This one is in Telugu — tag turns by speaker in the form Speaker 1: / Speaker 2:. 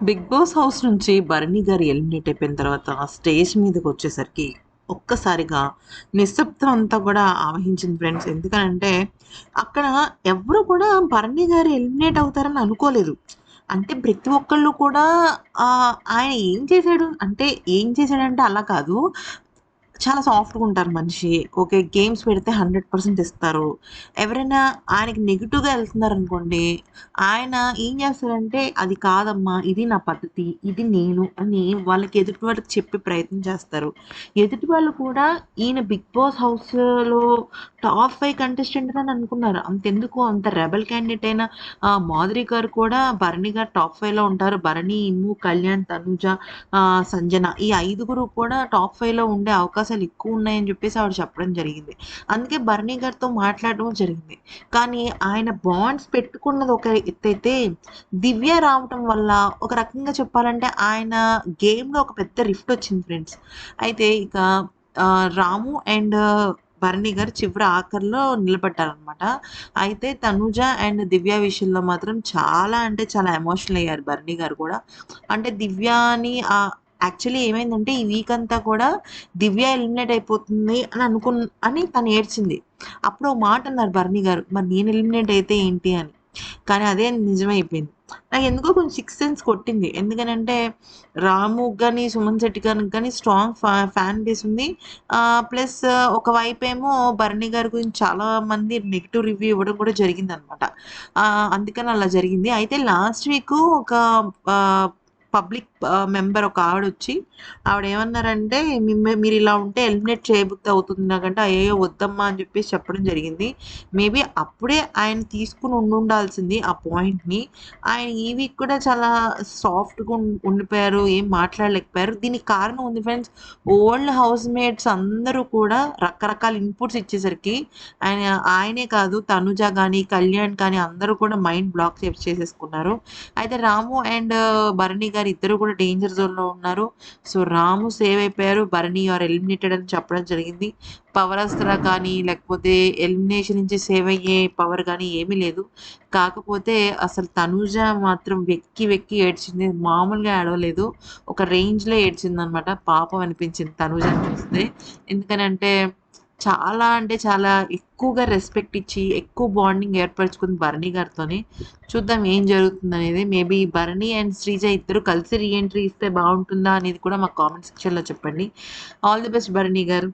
Speaker 1: బిగ్ బాస్ హౌస్ నుంచి భరణి గారు ఎలిమినేట్ అయిపోయిన తర్వాత స్టేజ్ మీదకి వచ్చేసరికి ఒక్కసారిగా నిశ్శబ్దం అంతా కూడా ఆవహించింది ఫ్రెండ్స్. ఎందుకనంటే అక్కడ ఎవరు కూడా భరణి గారు ఎలిమినేట్ అవుతారని అనుకోలేదు. అంటే ప్రతి ఒక్కళ్ళు కూడా ఆయన ఏం చేశాడు? అంటే ఏం చేశాడంటే అలా కాదు. చాలా సాఫ్ట్గా ఉంటారు మనిషి. ఓకే గేమ్స్ పెడితే హండ్రెడ్ పర్సెంట్ ఇస్తారు. ఎవరైనా ఆయనకి నెగిటివ్గా వెళ్తున్నారు అనుకోండి ఆయన ఏం చేస్తారంటే అది కాదమ్మా ఇది నా పద్ధతి ఇది నేను అని వాళ్ళకి ఎదుటి వాళ్ళకి చెప్పే ప్రయత్నం చేస్తారు. ఎదుటి వాళ్ళు కూడా ఈయన బిగ్ బాస్ హౌస్లో టాప్ ఫైవ్ కంటెస్టెంట్ అని అనుకున్నారు. అంతెందుకు? అంత రెబల్ క్యాండిడేట్ అయిన మాధురి గారు కూడా భరణి గారు టాప్ ఫైవ్లో ఉంటారు. భరణి ఇమ్ము కళ్యాణ్ తనుజ సంజన ఈ ఐదుగురు కూడా టాప్ ఫైవ్లో ఉండే అవకాశం అవకాశాలు ఎక్కువ ఉన్నాయని చెప్పేసి ఆవిడ చెప్పడం జరిగింది. అందుకే బర్నీ గారితో మాట్లాడడం జరిగింది. కానీ ఆయన బాండ్స్ పెట్టుకున్నది ఒక ఎత్తైతే దివ్య రావటం వల్ల ఒక రకంగా చెప్పాలంటే ఆయన గేమ్లో ఒక పెద్ద రిఫ్ట్ వచ్చింది ఫ్రెండ్స్ అయితే ఇక రాము అండ్ భరణి గారు చివరి ఆఖరిలో నిలబడ్డారనమాట అయితే తనుజ అండ్ దివ్య విషయంలో మాత్రం చాలా అంటే చాలా ఎమోషనల్ అయ్యారు భరణి గారు కూడా. అంటే దివ్యాని యాక్చువల్లీ ఏమైందంటే ఈ వీక్ అంతా కూడా దివ్య ఎలిమినేట్ అయిపోతుంది అని అనుకు అని తను ఏడ్చింది. అప్పుడు మాట అన్నారు బర్ణి గారు మరి నేను ఎలిమినేట్ అయితే ఏంటి అని? కానీ అదే నిజమైపోయింది. నాకు ఎందుకో కొంచెం సిక్స్ సెన్స్ కొట్టింది. ఎందుకనంటే రాము కానీ సుమన్ శెట్టి గారికి కానీ స్ట్రాంగ్ ఫ్యాన్ బేస్ ఉంది. ప్లస్ ఒక వైపు ఏమో భరణి గారి గురించి చాలా మంది నెగిటివ్ రివ్యూ ఇవ్వడం కూడా జరిగింది అనమాట అందుకని అలా జరిగింది. అయితే లాస్ట్ వీక్ ఒక పబ్లిక్ మెంబర్ uh, ఒక ఆవిడ వచ్చి ఆవిడ ఏమన్నారంటే మీరు ఇలా ఉంటే ఎలిమినేట్ చేయబుద్ధి అవుతుంది నాకంటే అయ్యో వద్దమ్మా అని చెప్పేసి చెప్పడం జరిగింది. మేబీ అప్పుడే ఆయన తీసుకుని ఉండాల్సింది ఆ పాయింట్ని. ఆయన ఈ వీక్ కూడా చాలా సాఫ్ట్గా ఉండిపోయారు ఏం మాట్లాడలేకపోయారు. దీనికి కారణం ఉంది ఫ్రెండ్స్ ఓల్డ్ హౌస్ మేట్స్ అందరూ కూడా రకరకాల ఇన్పుట్స్ ఇచ్చేసరికి ఆయన ఆయనే కాదు తనుజ కానీ కళ్యాణ్ కానీ అందరూ కూడా మైండ్ బ్లాక్ చేసేసుకున్నారు. అయితే రాము అండ్ భరణి గారు ఇద్దరు కూడా డేంజర్ జోన్లో ఉన్నారు. సో రాము సేవ్ అయిపోయారు. భరణి ఆర్ ఎలిమినేటెడ్ అని చెప్పడం జరిగింది. పవర్ అస్త్ర కానీ లేకపోతే ఎలిమినేషన్ నుంచి సేవ్ అయ్యే పవర్ కానీ ఏమీ లేదు. కాకపోతే అసలు తనూజ మాత్రం వెక్కి వెక్కి ఏడ్చింది. మామూలుగా ఏడవలేదు. ఒక రేంజ్లో ఏడ్చింది అనమాట పాపం అనిపించింది తనూజ చూస్తే. ఎందుకనంటే చాలా అంటే చాలా ఎక్కువగా రెస్పెక్ట్ ఇచ్చి ఎక్కువ బాండింగ్ ఏర్పరచుకుంది భరణి గారితోనే. చూద్దాం ఏం జరుగుతుంది అనేది మేబీ భరణి అండ్ శ్రీజ ఇద్దరు కలిసి రీఎంట్రీ ఇస్తే బాగుంటుందా అనేది కూడా మా కామెంట్ సెక్షన్లో చెప్పండి. All the best Bharani garu.